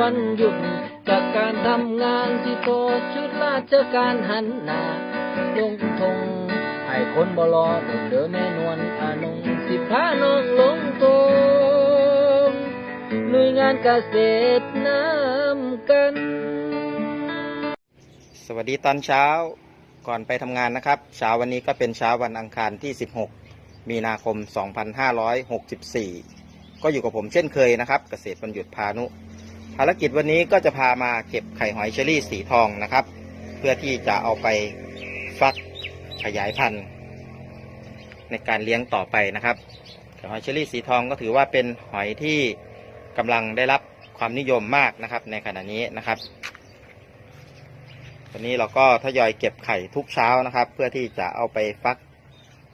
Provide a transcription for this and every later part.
วันหยุดจากการทำงานที่โตชุดราชการหันหน้าลงทงให้คนบรอเดินแม่นวลอานงสิพาน้องลงตงหน่วยงานเกษตรน้ำกัน สวัสดีตอนเช้าก่อนไปทำงานนะครับ เช้าวันนี้ก็เป็นเช้าวันอังคารที่ 16 มีนาคม 2564 ก็อยู่กับผมเช่นเคยนะครับ เกษตรบรรยุทธพานุ ภารกิจวันนี้ก็จะพามาเก็บไข่หอยเชอรี่สีทองนะครับ เพื่อที่จะเอาไปฟักขยายพันธุ์ ในการเลี้ยงต่อไปนะครับไข่หอยเชอรี่สีทองก็ถือว่าเป็นหอยที่กำลังได้รับความนิยมมากนะครับ ในขณะนี้นะครับวันนี้เราก็ทยอยเก็บไข่ทุกเช้านะครับ เพื่อที่จะเอาไปฟัก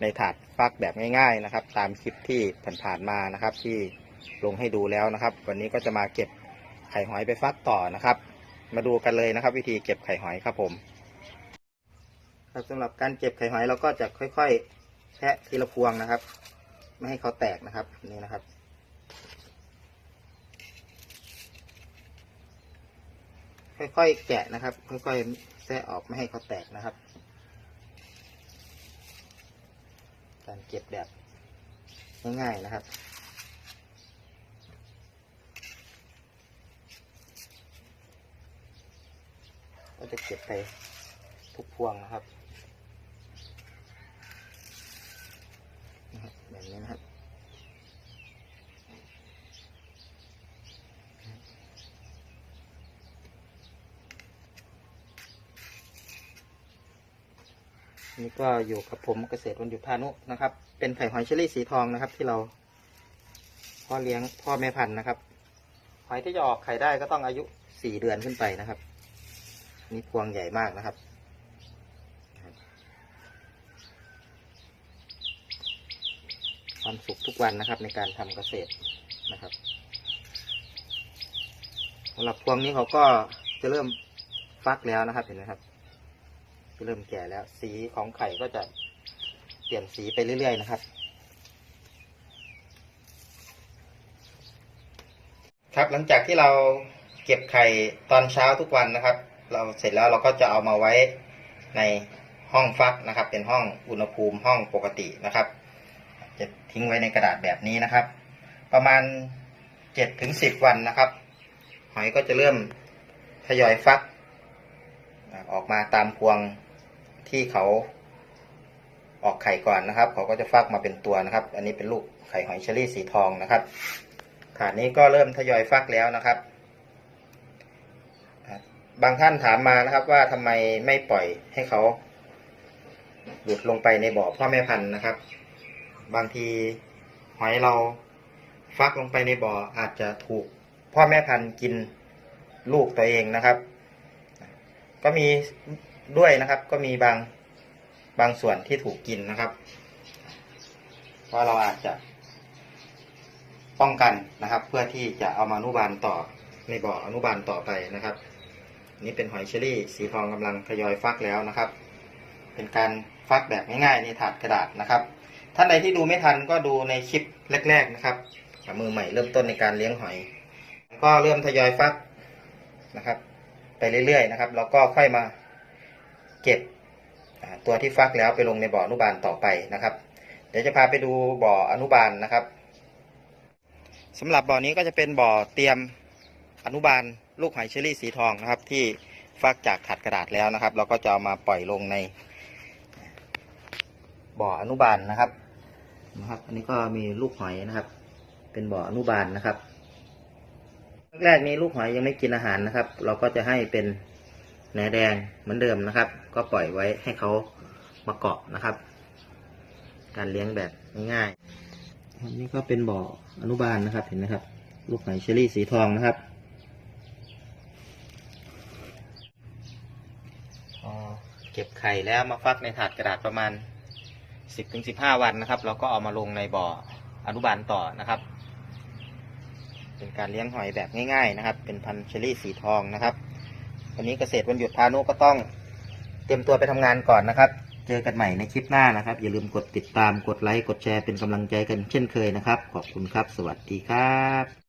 ในถาดฟักแบบง่าย ๆนะครับ ตามคลิปที่ผ่านๆมานะครับ ที่ลงให้ดูแล้วนะครับ วันนี้ก็จะมาเก็บ ไข่หอยไปฟักต่อนะครับ มาดูกันเลยนะครับ วิธีเก็บไข่หอยครับผม ครับสำหรับการเก็บไข่หอยเราก็จะค่อย ๆแทะทีละพวงนะครับ ไม่ให้เขาแตกนะครับนี่นะครับค่อยๆแกะนะครับ ค่อยๆแซะออกไม่ให้เขาแตกนะครับ การเก็บแบบง่ายๆนะครับ ก็จะเก็บไปทุกพวงนะครับนะครับแบบนี้นะครับนี่ก็อยู่กับผมเกษตรวันหยุดพานุนะครับ เป็นไข่หอยเชอรี่สีทองนะครับ ที่เราพ่อเลี้ยงพ่อแม่พันธุ์นะครับหอยที่จะออกไข่ได้ก็ต้องอายุสี่เดือนขึ้นไปนะครับ นี่พวงใหญ่มากนะครับ ความสุขทุกวันนะครับ ในการทำเกษตรนะครับสำหรับพวงนี้เขาก็จะเริ่มฟักแล้วนะครับเห็นไหมครับเริ่มแก่แล้ว สีของไข่ก็จะเปลี่ยนสีไปเรื่อยๆนะครับ ครับหลังจากที่เราเก็บไข่ตอนเช้าทุกวันนะครับ เราเสร็จแล้วเราก็จะเอามาไว้ในห้องฟักนะครับ เป็นห้องอุณหภูมิห้องปกตินะครับ จะทิ้งไว้ในกระดาษแบบนี้นะครับ ประมาณเจ็ดถึงสิบวันนะครับ หอยก็จะเริ่มทยอยฟัก ออกมาตามพวงที่เขาออกไข่ก่อนนะครับ เขาก็จะฟักมาเป็นตัวนะครับ อันนี้เป็นลูกไข่หอยเชอรี่สีทองนะครับ ถาดนี้ก็เริ่มทยอยฟักแล้วนะครับ บางท่านถามมานะครับ ว่าทำไมไม่ปล่อยให้เขาหลุดลงไปในบ่อพ่อแม่พันธุ์นะครับ บางทีหอยเราฟักลงไปในบ่ออาจจะถูกพ่อแม่พันธุ์กินลูกตัวเองนะครับ ก็มีด้วยนะครับ ก็มีบางบางส่วนที่ถูกกินนะครับ เพราะเราอาจจะ ป้องกันนะครับ เพื่อที่จะเอามาอนุบาลต่อในบ่ออนุบาลต่อไปนะครับ นี่เป็นหอยเชอรี่ สีทองกำลังทยอยฟักแล้วนะครับ เป็นการฟักแบบง่ายๆในถาดกระดาษนะครับ ท่านใดที่ดูไม่ทันก็ดูในคลิปแรก ๆนะครับมือใหม่เริ่มต้นในการเลี้ยงหอย ก็เริ่มทยอยฟักนะครับ ไปเรื่อยๆนะครับแล้วก็ค่อยมาเก็บตัวที่ฟักแล้วไปลงในบ่ออนุบาลต่อไปนะครับ เดี๋ยวจะพาไปดูบ่ออนุบาลนะครับสำหรับบ่อนี้ก็จะเป็นบ่อเตรียมอนุบาล ลูกหอยเชอรี่สีทองนะครับ ที่ฟักจากถาดกระดาษแล้วนะครับ เราก็จะเอามาปล่อยลงใน บ่ออนุบาลนะครับนะครับ อันนี้ก็มีลูกหอยนะครับ เป็นบ่ออนุบาลนะครับแรกนี้ลูกหอยยังไม่กินอาหารนะครับ เราก็จะให้เป็นแหนแดงเหมือนเดิมนะครับ ก็ปล่อยไว้ให้เขามาเกาะนะครับ การเลี้ยงแบบง่ายๆอันนี้ก็เป็นบ่ออนุบาลนะครับเห็นไหมครับ ลูกหอยเชอรี่สีทองนะครับพอเก็บไข่แล้วมาฟักในถาดกระดาษประมาณสิบถึงสิบห้าวันนะครับ เราก็เอามาลงในบ่ออนุบาลต่อนะครับ เป็นการเลี้ยงหอยแบบง่ายๆนะครับ เป็นพันเชอรี่สีทองนะครับ วันนี้เกษตรวันหยุดพานุก็ต้องเตรียมตัวไปทำงานก่อนนะครับ เจอกันใหม่ในคลิปหน้านะครับ อย่าลืมกดติดตามกดไลค์กดแชร์เป็นกำลังใจกันเช่นเคยนะครับ ขอบคุณครับ สวัสดีครับ